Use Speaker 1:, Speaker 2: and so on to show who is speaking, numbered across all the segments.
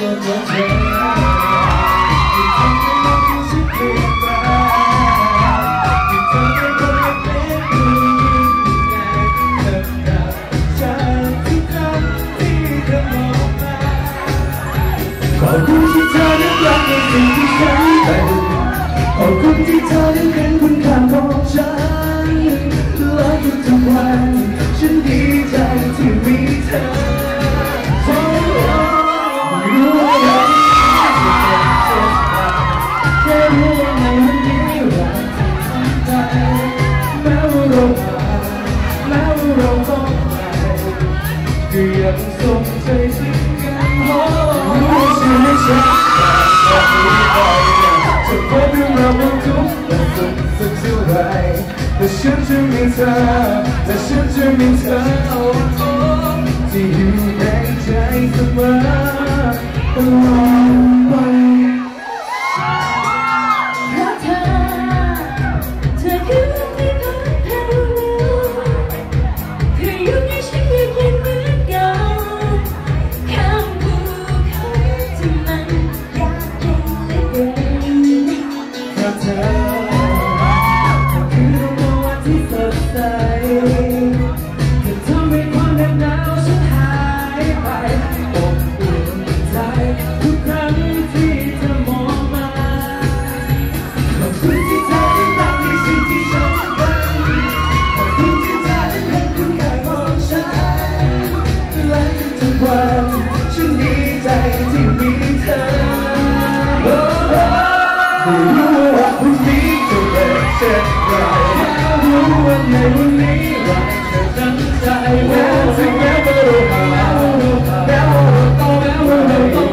Speaker 1: ขอบคุณที่เธอนั้นรักในสิ่งที่ฉันเป็
Speaker 2: น
Speaker 1: ขอบคุณที่เธอนั้นเป็น The shelter means her, the shelter means her, oh, oh. วันฉันดีใจที่มีเธอไม่รู้ว่าพรุ่งนี้จะเป็นเช่นไรไม่รู้ว่าในวันนี้เรากจะตั้งใจแม้จะแม้ว่าเราห่างแม้ว่าเราต้องแม้ว่าเราต้อง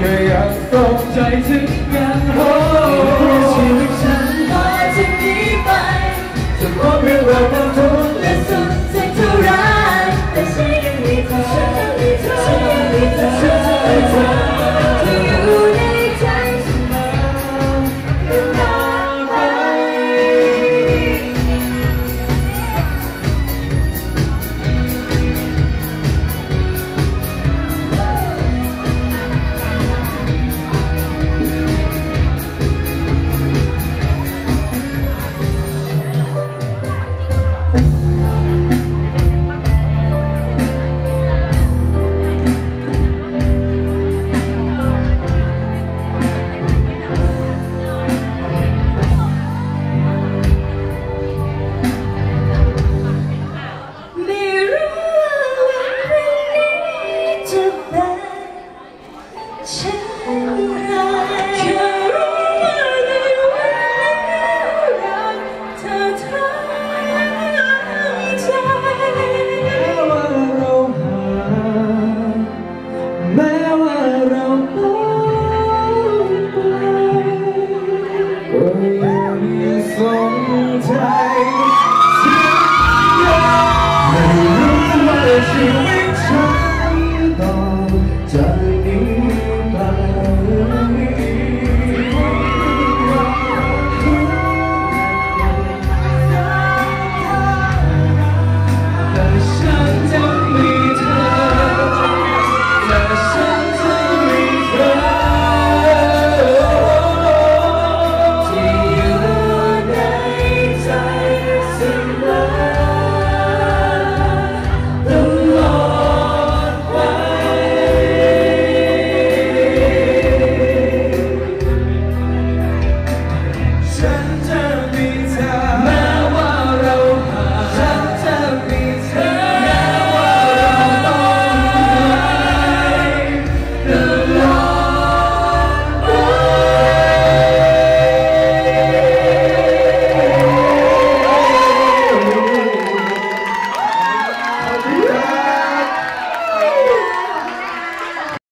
Speaker 2: แต่ยังตกใจถึง